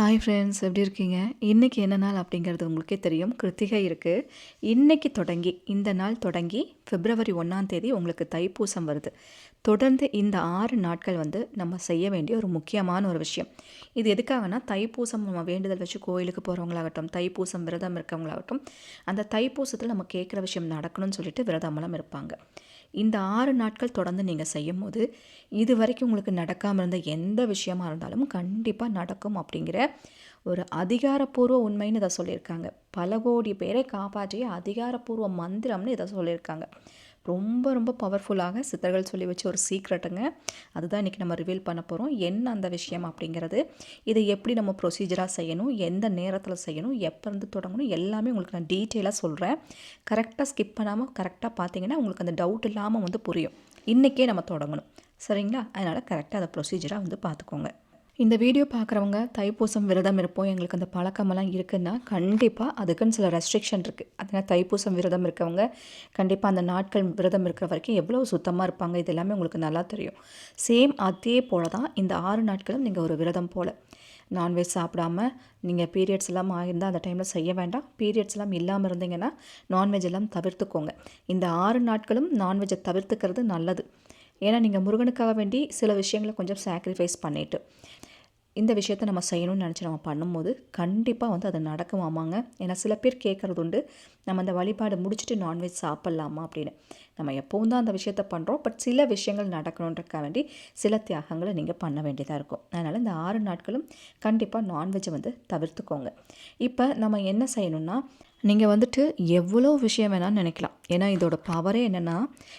Hi friends எப்படி இருக்கீங்க? இன்றைக்கி என்ன நாள் அப்படிங்கிறது உங்களுக்கே தெரியும். கிருத்திகை இருக்குது இன்றைக்கி தொடங்கி இந்த நாள் தொடங்கி பிப்ரவரி ஒன்றாம் தேதி உங்களுக்கு தைப்பூசம் வருது. தொடர்ந்து இந்த ஆறு நாட்கள் வந்து நம்ம செய்ய வேண்டிய ஒரு முக்கியமான ஒரு விஷயம். இது எதுக்காகனா தைப்பூசம் நம்ம வேண்டுதல் வச்சு கோயிலுக்கு போகிறவங்களாகட்டும் தைப்பூசம் விரதம் இருக்கவங்களாகட்டும் அந்த தைப்பூசத்தில் நம்ம கேட்குற விஷயம் நடக்கணும்னு சொல்லிட்டு விரதமெல்லாம் இருப்பாங்க. இந்த ஆறு நாட்கள் தொடர்ந்து நீங்கள் செய்யும் போது இது வரைக்கும் உங்களுக்கு நடக்காமல் இருந்த எந்த விஷயமா இருந்தாலும் கண்டிப்பாக நடக்கும் அப்படிங்கிற ஒரு அதிகாரப்பூர்வ உண்மைன்னு இதை சொல்லியிருக்காங்க. பல கோடி பேரை காப்பாற்றிய அதிகாரப்பூர்வ மந்திரம்னு இதை சொல்லியிருக்காங்க. ரொம்ப ரொம்ப பவர்ஃபுல்லாக சித்தர்கள் சொல்லி வச்ச ஒரு சீக்ரெட்டுங்க அதுதான் இன்றைக்கி நம்ம ரிவீல் பண்ண போகிறோம் என்ன அந்த விஷயம் அப்படிங்கிறது? இதை எப்படி நம்ம ப்ரொசீஜராக செய்யணும்? எந்த நேரத்தில் செய்யணும்? எப்போருந்து தொடங்கணும்? எல்லாமே உங்களுக்கு நான் டீட்டெயிலாக சொல்கிறேன் கரெக்டாக ஸ்கிப் பண்ணாமல் கரெக்டாக பார்த்தீங்கன்னா உங்களுக்கு அந்த டவுட் இல்லாமல் வந்து புரியும். இன்றைக்கே நம்ம தொடங்கணும். சரிங்களா? அதனால் கரெக்டாக அதை ப்ரொசீஜராக வந்து பார்த்துக்கோங்க. இந்த வீடியோ பார்க்குறவங்க தைப்பூசம் விரதம் இருப்போம். எங்களுக்கு அந்த பழக்கமெல்லாம் இருக்குன்னா கண்டிப்பாக அதுக்குன்னு சில ரெஸ்ட்ரிக்ஷன் இருக்குது அதனால் தைப்பூசம் விரதம் இருக்கவங்க கண்டிப்பாக அந்த நாட்கள் விரதம் இருக்கிற வரைக்கும் எவ்வளோ சுத்தமாக இருப்பாங்க இது எல்லாமே உங்களுக்கு நல்லா தெரியும். சேம் அதே போல் தான் இந்த ஆறு நாட்களும் நீங்கள் ஒரு விரதம் போல். நான்வெஜ் சாப்பிடாம நீங்கள் பீரியட்ஸ் எல்லாம் ஆகியிருந்தால் அந்த டைமில் செய்ய வேண்டாம். பீரியட்ஸ் எல்லாம் இல்லாமல் இருந்தீங்கன்னா நான்வெஜ் எல்லாம் தவிர்த்துக்கோங்க. இந்த ஆறு நாட்களும் நான்வெஜ்ஜை தவிர்த்துக்கிறது நல்லது. ஏன்னா நீங்கள் முருகனுக்காக வேண்டி சில விஷயங்களை கொஞ்சம் சாக்ரிஃபைஸ் பண்ணிவிட்டு இந்த விஷயத்த நம்ம செய்யணும்னு நினச்சி நம்ம பண்ணும்போது கண்டிப்பாக வந்து அது நடக்குமாமாங்க. ஏன்னா சில பேர் கேட்குறது உண்டு நம்ம அந்த வழிபாடு முடிச்சுட்டு நான்வெஜ் சாப்பிட்லாமா அப்படின்னு. நம்ம எப்போவும் தான் அந்த விஷயத்த பண்ணுறோம் பட் சில விஷயங்கள் நடக்கணுன்றக்க வேண்டி சில தியாகங்களை நீங்கள் பண்ண வேண்டியதாக இருக்கும். அதனால் இந்த ஆறு நாட்களும் கண்டிப்பாக நான்வெஜ்ஜை வந்து தவிர்த்துக்கோங்க. இப்போ நம்ம என்ன செய்யணும்னா நீங்கள் வந்துட்டு எவ்வளோ விஷயம் வேணாலும் நினைக்கலாம். ஏன்னா இதோட பவரே என்னென்னா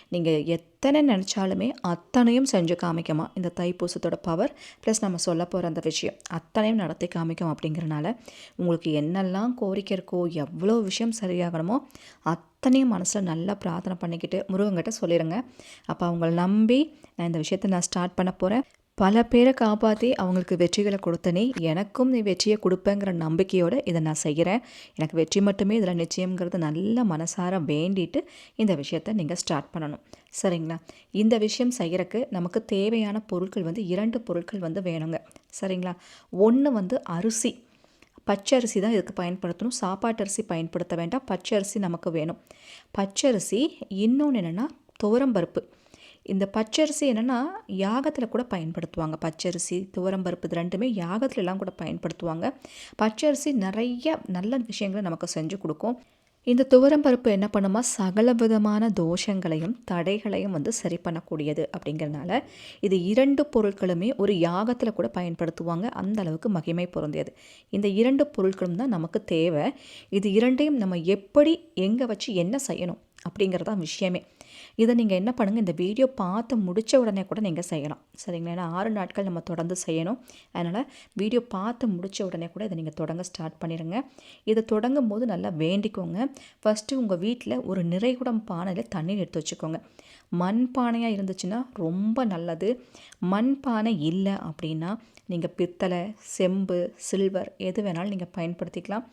நீங்கள் எத்தனை நினச்சாலுமே அத்தனையும் செஞ்சு காமிக்கமா. இந்த தைப்பூசத்தோட பவர் ப்ளஸ் நம்ம சொல்ல போகிற அந்த விஷயம் அத்தனையும் நடத்தி காமிக்கும் அப்படிங்கிறனால உங்களுக்கு என்னெல்லாம் கோரிக்கை இருக்கோ எவ்வளோ விஷயம் சரியாகணுமோ அத்தனையும் மனசில் நல்லா பிரார்த்தனை பண்ணிக்கிட்டு முருகங்கிட்ட சொல்லிடுங்க அப்போ அவங்கள நம்பி நான் இந்த விஷயத்தை நான் ஸ்டார்ட் பண்ண போகிறேன் பல பேரை காப்பாற்றி அவங்களுக்கு வெற்றிகளை கொடுத்தனே எனக்கும் நீ வெற்றியை கொடுப்பேங்கிற நம்பிக்கையோடு இதை நான் செய்கிறேன். எனக்கு வெற்றி மட்டுமே இதில் நிச்சயங்கிறது நல்ல மனசார வேண்டிட்டு இந்த விஷயத்தை நீங்கள் ஸ்டார்ட் பண்ணணும். சரிங்களா? இந்த விஷயம் செய்கிறக்கு நமக்கு தேவையான பொருட்கள் வந்து இரண்டு பொருட்கள் வந்து வேணுங்க. சரிங்களா? ஒன்று வந்து அரிசி. பச்சரிசி தான் இதுக்கு பயன்படுத்தணும். சாப்பாட்டு அரிசி பயன்படுத்த வேண்டாம். பச்சரிசி நமக்கு வேணும். பச்சரிசி இன்னொன்று என்னென்னா துவரம்பருப்பு இந்த பச்சரிசி என்னென்னா யாகத்தில் கூட பயன்படுத்துவாங்க. பச்சரிசி துவரம்பருப்பு இது ரெண்டுமே யாகத்துலலாம் கூட பயன்படுத்துவாங்க. பச்சரிசி நிறைய நல்ல விஷயங்களை நமக்கு செஞ்சு கொடுக்கும். இந்த துவரம்பருப்பு என்ன பண்ணுமா? சகல விதமான தோஷங்களையும் தடைகளையும் வந்து சரி பண்ணக்கூடியது அப்படிங்கிறனால இது இரண்டு பொருட்களுமே ஒரு யாகத்தில் கூட பயன்படுத்துவாங்க. அந்த அளவுக்கு மகிமை பொருந்தியது. இந்த இரண்டு பொருட்களும் தான் நமக்கு தேவை. இது இரண்டையும் நம்ம எப்படி எங்கே வச்சு என்ன செய்யணும் அப்படிங்கிறதான் விஷயமே. இதை நீங்கள் என்ன பண்ணுங்கள் இந்த வீடியோ பார்த்து முடித்த உடனே கூட நீங்கள் செய்யலாம். சரிங்களா? ஏன்னா ஆறு நாட்கள் நம்ம தொடர்ந்து செய்யணும். அதனால் வீடியோ பார்த்து முடித்த உடனே கூட இதை நீங்கள் தொடங்க ஸ்டார்ட் பண்ணிடுங்க இதை தொடங்கும் போது நல்லா வேண்டிக்கோங்க. ஃபஸ்ட்டு உங்கள் வீட்டில் ஒரு நிறைகுடம் பானையில் தண்ணீர் எடுத்து வச்சுக்கோங்க. மண் பானையாக இருந்துச்சுன்னா ரொம்ப நல்லது. மண் பானை இல்லை அப்படின்னா நீங்கள் பித்தளை செம்பு சில்வர் எது வேணாலும் நீங்கள் பயன்படுத்திக்கலாம்.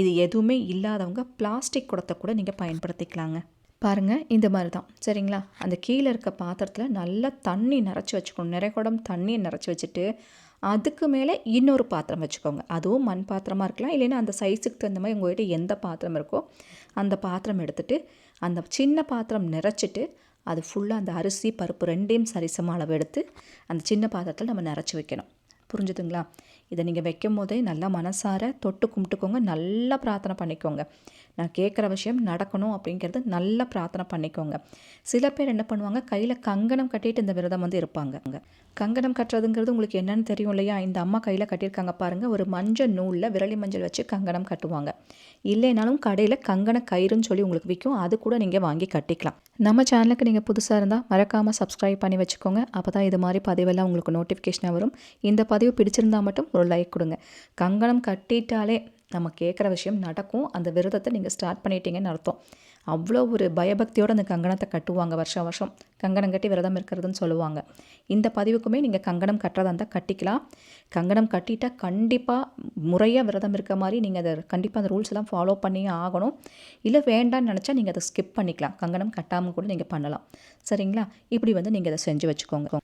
இது எதுவுமே இல்லாதவங்க பிளாஸ்டிக் குடத்தை கூட நீங்கள் பயன்படுத்திக்கலாங்க. பாருங்கள் இந்த மாதிரி தான் சரிங்களா? அந்த கீழே இருக்க பாத்திரத்தில் நல்லா தண்ணி நிறச்சி வச்சுக்கணும். நிறைய குடம் தண்ணியை நிறச்சி வச்சுட்டு அதுக்கு மேலே இன்னொரு பாத்திரம் வச்சுக்கோங்க. அதுவும் மண் பாத்திரமாக இருக்கலாம். இல்லைன்னா அந்த சைஸுக்கு தகுந்த மாதிரி உங்கள்கிட்ட எந்த பாத்திரம் இருக்கோ அந்த பாத்திரம் எடுத்துகிட்டு அந்த சின்ன பாத்திரம் நிறச்சிட்டு அது ஃபுல்லாக அந்த அரிசி பருப்பு ரெண்டையும் சரிசம அளவு எடுத்து அந்த சின்ன பாத்திரத்தில் நம்ம நிறச்சி வைக்கணும். புரிஞ்சுதுங்களா? இதை நீங்கள் வைக்கும் போதே நல்லா மனசார தொட்டு கும்பிட்டுக்கோங்க. நல்லா பிரார்த்தனை பண்ணிக்கோங்க. நான் கேட்குற விஷயம் நடக்கணும் அப்படிங்கிறது நல்லா பிரார்த்தனை பண்ணிக்கோங்க. சில பேர் என்ன பண்ணுவாங்க? கையில் கங்கணம் கட்டிட்டு இந்த விரதம் வந்து இருப்பாங்க. கங்கணம் கட்டுறதுங்கிறது உங்களுக்கு என்னன்னு தெரியும் இல்லையா? இந்த அம்மா கையில் கட்டியிருக்காங்க பாருங்கள் ஒரு மஞ்சள் நூலில் விரலி மஞ்சள் வச்சு கங்கணம் கட்டுவாங்க. இல்லைனாலும் கடையில் கங்கண கயிறுன்னு சொல்லி உங்களுக்கு விற்கும் அது கூட நீங்கள் வாங்கி கட்டிக்கலாம். நம்ம சேனலுக்கு நீங்கள் புதுசாக இருந்தால் மறக்காமல் சப்ஸ்கிரைப் பண்ணி வச்சுக்கோங்க. அப்போ தான் இது மாதிரி பதிவெல்லாம் உங்களுக்கு நோட்டிஃபிகேஷனாக வரும். இந்த பதிவு பிடிச்சிருந்தால் மட்டும் ஒரு லைக் கொடுங்க. கங்கணம் கட்டிட்டாலே நம்ம கேட்குற விஷயம் நடக்கும். அந்த விரதத்தை நீங்கள் ஸ்டார்ட் பண்ணிட்டீங்கன்னு அர்த்தம். அவ்வளோ ஒரு பயபக்தியோடு அந்த கங்கணத்தை கட்டுவாங்க வருஷம் வருஷம். கங்கணம் கட்டி விரதம் இருக்கிறதுன்னு சொல்லுவாங்க. இந்த பதிவுக்குமே நீங்கள் கங்கணம் கட்டுறதா இருந்தால் கட்டிக்கலாம். கங்கணம் கட்டிட்டால் கண்டிப்பாக முறையாக விரதம் இருக்க மாதிரி நீங்கள் அதை கண்டிப்பாக அந்த ரூல்ஸ் எல்லாம் ஃபாலோ பண்ணியே ஆகணும். இல்லை வேண்டாம்னு நினச்சா நீங்கள் அதை ஸ்கிப் பண்ணிக்கலாம். கங்கணம் கட்டாமல் கூட நீங்கள் பண்ணலாம். சரிங்களா? இப்படி வந்து நீங்கள் அதை செஞ்சு வச்சுக்கோங்க.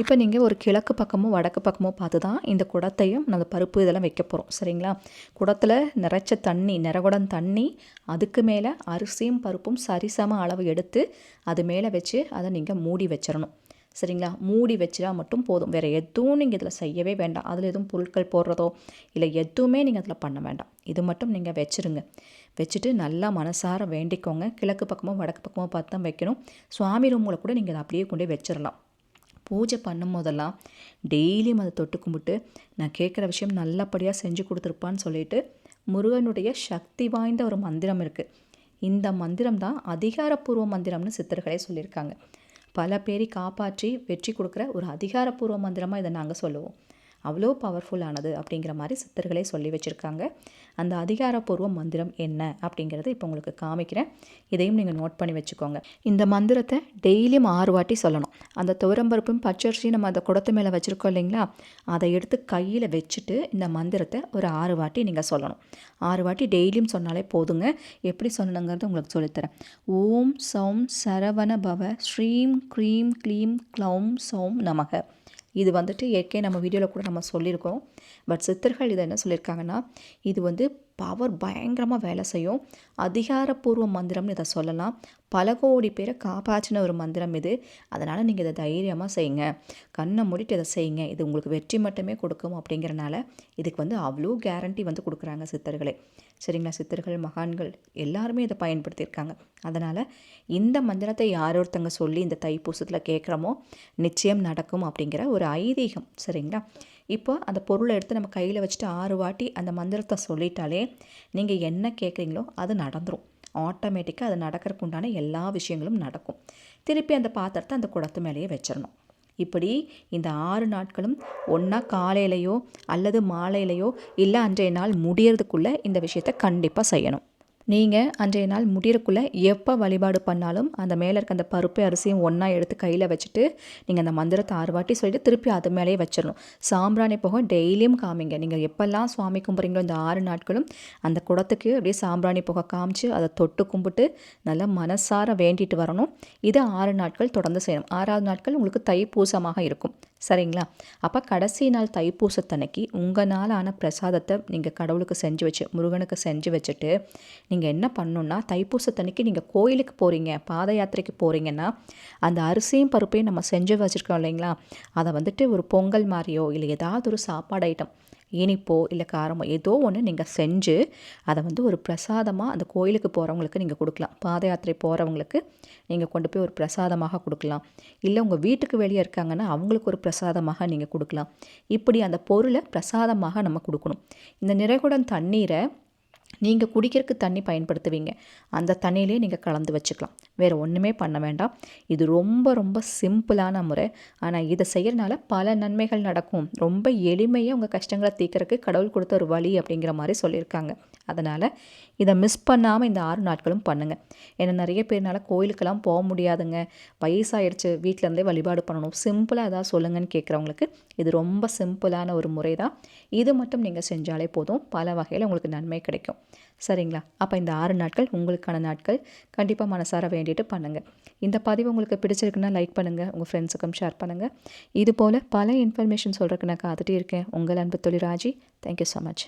இப்போ நீங்கள் ஒரு கிழக்கு பக்கமோ வடக்கு பக்கமோ பார்த்து தான் இந்த குடத்தையும் அந்த பருப்பு இதெல்லாம் வைக்க போகிறோம் சரிங்களா? குடத்தில் நிறைச்ச தண்ணி நிறகுடம் தண்ணி அதுக்கு மேலே அரிசியும் பருப்பும் சரிசம அளவு எடுத்து அது மேலே வச்சு அதை நீங்கள் மூடி வச்சிடணும். சரிங்களா? மூடி வச்சிடா மட்டும் போதும். வேறு எதுவும் நீங்கள் இதில் செய்யவே வேண்டாம். அதில் எதுவும் பொருட்கள் போடுறதோ இல்லை எதுவுமே நீங்கள் அதில் பண்ண வேண்டாம். இது மட்டும் நீங்கள் வச்சுருங்க. வச்சுட்டு நல்லா மனசார வேண்டிக்கோங்க. கிழக்கு பக்கமோ வடக்கு பக்கமோ பார்த்து தான் வைக்கணும். சுவாமி ரூமில் கூட நீங்கள் அதை அப்படியே கொண்டு வச்சிடலாம். பூஜை பண்ணும் போதெல்லாம் டெய்லியும் அதை தொட்டு கும்பிட்டு நான் கேட்குற விஷயம் நல்லபடியாக செஞ்சு கொடுத்துருப்பான்னு சொல்லிட்டு முருகனுடைய சக்தி வாய்ந்த ஒரு மந்திரம் இருக்குது இந்த மந்திரம் தான் அதிகாரப்பூர்வ மந்திரம்னு சித்தர்களே சொல்லியிருக்காங்க. பல பேரை காப்பாற்றி வெற்றி கொடுக்குற ஒரு அதிகாரப்பூர்வ மந்திரமாக இதை நாங்கள் சொல்லுவோம். அவ்வளோ பவர்ஃபுல்லானது அப்படிங்கிற மாதிரி சித்தர்களே சொல்லி வச்சுருக்காங்க. அந்த அதிகாரப்பூர்வ மந்திரம் என்ன அப்படிங்கிறத இப்போ உங்களுக்கு காமிக்கிறேன். இதையும் நீங்கள் நோட் பண்ணி வச்சுக்கோங்க. இந்த மந்திரத்தை டெய்லியும் ஆறு வாட்டி சொல்லணும். அந்த துவரம்பருப்பும் பச்சரிசியும் நம்ம அந்த குடத்து மேலே வச்சுருக்கோம் இல்லைங்களா? அதை எடுத்து கையில் வச்சுட்டு இந்த மந்திரத்தை ஒரு ஆறு வாட்டி நீங்கள் சொல்லணும். ஆறு வாட்டி டெய்லியும் சொன்னாலே போதுங்க. எப்படி சொல்லணுங்கிறது உங்களுக்கு சொல்லித்தரேன். ஓம் சௌம் சரவண பவ ஸ்ரீம் க்ரீம் க்ளீம் க்ளௌம் சௌம் நமக. இது வந்துட்டு ஏற்கனவே நம்ம வீடியோவில் கூட நம்ம சொல்லியிருக்கோம். பட் சித்தர்கள் இதை என்ன சொல்லியிருக்காங்கன்னா இது வந்து பவர் பயங்கரமாக வேலை செய்யும். அதிகாரப்பூர்வ மந்திரம்னு இதை சொல்லலாம். பல கோடி பேரை காப்பாற்றின ஒரு மந்திரம் இது. அதனால் நீங்கள் இதை தைரியமாக செய்யுங்க. கண்ணை மூடிட்டு இதை செய்யுங்க. இது உங்களுக்கு வெற்றி மட்டுமே கொடுக்கும் அப்படிங்கிறனால இதுக்கு வந்து அவ்வளோ கேரண்டி வந்து கொடுக்குறாங்க சித்தர்களே. சரிங்களா? சித்தர்கள் மகான்கள் எல்லாருமே இதை பயன்படுத்தியிருக்காங்க. அதனால் இந்த மந்திரத்தை யார் ஒருத்தங்க சொல்லி இந்த தைப்பூசத்தில் கேட்குறோமோ நிச்சயம் நடக்கும் அப்படிங்கிற ஒரு ஐதீகம். சரிங்களா? இப்போ அந்த பொருளை எடுத்து நம்ம கையில் வச்சுட்டு ஆறு வாட்டி அந்த மந்திரத்தை சொல்லிட்டாலே நீங்கள் என்ன கேட்குறீங்களோ அது நடந்துடும் ஆட்டோமேட்டிக்காக அது நடக்கிறதுக்கு உண்டான எல்லா விஷயங்களும் நடக்கும். திருப்பி அந்த பாத்திரத்தை அந்த குடத்து மேலேயே வச்சிடணும் இப்படி இந்த ஆறு நாட்களும் ஒன்றா காலையிலையோ அல்லது மாலையிலையோ இல்லை அன்றைய நாள் முடியறதுக்குள்ளே இந்த விஷயத்தை கண்டிப்பாக செய்யணும். நீங்கள் அன்றைய நாள் முடியறக்குள்ளே எப்போ வழிபாடு பண்ணாலும் அந்த மேலே இருக்க அந்த பருப்பு அரிசியும் ஒன்றா எடுத்து கையில் வச்சுட்டு நீங்கள் அந்த மந்திரத்தை ஆறுவாட்டி சொல்லிட்டு திருப்பி அது மேலேயே வச்சிடணும் சாம்பிராணி போக டெய்லியும் காமிங்க. நீங்கள் எப்போல்லாம் சுவாமி கும்பிட்றீங்களோ இந்த ஆறு நாட்களும் அந்த குடத்துக்கு அப்படியே சாம்பிராணி புகை காமிச்சு அதை தொட்டு கும்பிட்டு நல்லா மனசார வேண்டிட்டு வரணும். இதை ஆறு நாட்கள் தொடர்ந்து செய்யணும். ஆறாவது நாட்கள் உங்களுக்கு தைப்பூசமாக இருக்கும். சரிங்களா? அப்போ கடைசி நாள் தைப்பூசத்தன்னைக்கு உங்கள் நாளான பிரசாதத்தை நீங்கள் கடவுளுக்கு செஞ்சு வச்சு முருகனுக்கு செஞ்சு வச்சுட்டு நீங்கள் நீங்கள் என்ன பண்ணணுன்னா தைப்பூசத்தன்னைக்கு நீங்கள் கோயிலுக்கு போகிறீங்க பாத யாத்திரைக்கு போகிறீங்கன்னா அந்த அரிசியும் பருப்பையும் நம்ம செஞ்சு வச்சுருக்கோம் இல்லைங்களா? அதை வந்துட்டு ஒரு பொங்கல் மாதிரியோ இல்லை ஏதாவது ஒரு சாப்பாடு ஐட்டம் இனிப்போ இல்லை காரமோ ஏதோ ஒன்று நீங்கள் செஞ்சு அதை வந்து ஒரு பிரசாதமாக அந்த கோயிலுக்கு போகிறவங்களுக்கு நீங்கள் கொடுக்கலாம். பாத யாத்திரை போகிறவங்களுக்கு நீங்கள் கொண்டு போய் ஒரு பிரசாதமாக கொடுக்கலாம். இல்லை உங்கள் வீட்டுக்கு வெளியே இருக்காங்கன்னா அவங்களுக்கு ஒரு பிரசாதமாக நீங்கள் கொடுக்கலாம். இப்படி அந்த பொருளை பிரசாதமாக நம்ம கொடுக்கணும். இந்த நிறைகுடன் தண்ணீரை நீங்கள் குடிக்கிறதுக்கு தண்ணி பயன்படுத்துவீங்க. அந்த தண்ணியிலே நீங்கள் கலந்து வச்சுக்கலாம். வேறு ஒன்றுமே பண்ண வேண்டாம். இது ரொம்ப ரொம்ப சிம்பிளான முறை. ஆனால் இதை செய்கிறனால பல நன்மைகள் நடக்கும். ரொம்ப எளிமையாக உங்கள் கஷ்டங்களை தீர்க்கறதுக்கு கடவுள் கொடுத்த ஒரு வழி அப்படிங்கிற மாதிரி சொல்லியிருக்காங்க. அதனால் இதை மிஸ் பண்ணாமல் இந்த ஆறு நாட்களும் பண்ணுங்கள் ஏன்னா நிறைய பேர்னால கோயிலுக்கெல்லாம் போக முடியாதுங்க. வயசாகிடுச்சு வீட்டிலேருந்தே வழிபாடு பண்ணணும். சிம்பிளாக ஏதாவது சொல்லுங்கன்னு கேட்குறவங்களுக்கு இது ரொம்ப சிம்பிளான ஒரு முறை தான் இது மட்டும் நீங்கள் செஞ்சாலே போதும். பல வகையில் உங்களுக்கு நன்மை கிடைக்கும். சரிங்களா? அப்போ இந்த ஆறு நாட்கள் உங்களுக்கான நாட்கள். கண்டிப்பாக மனசார வேண்டிட்டு பண்ணுங்கள் இந்த பதிவு உங்களுக்கு பிடிச்சிருக்குன்னா லைக் பண்ணுங்கள் உங்கள் ஃப்ரெண்ட்ஸுக்கும் ஷேர் பண்ணுங்கள் இது போல் பல இன்ஃபர்மேஷன் சொல்கிறதுக்கு நான் காத்துட்டே இருக்கேன். உங்கள் அன்பு தொழில் ராஜி. Thank you so much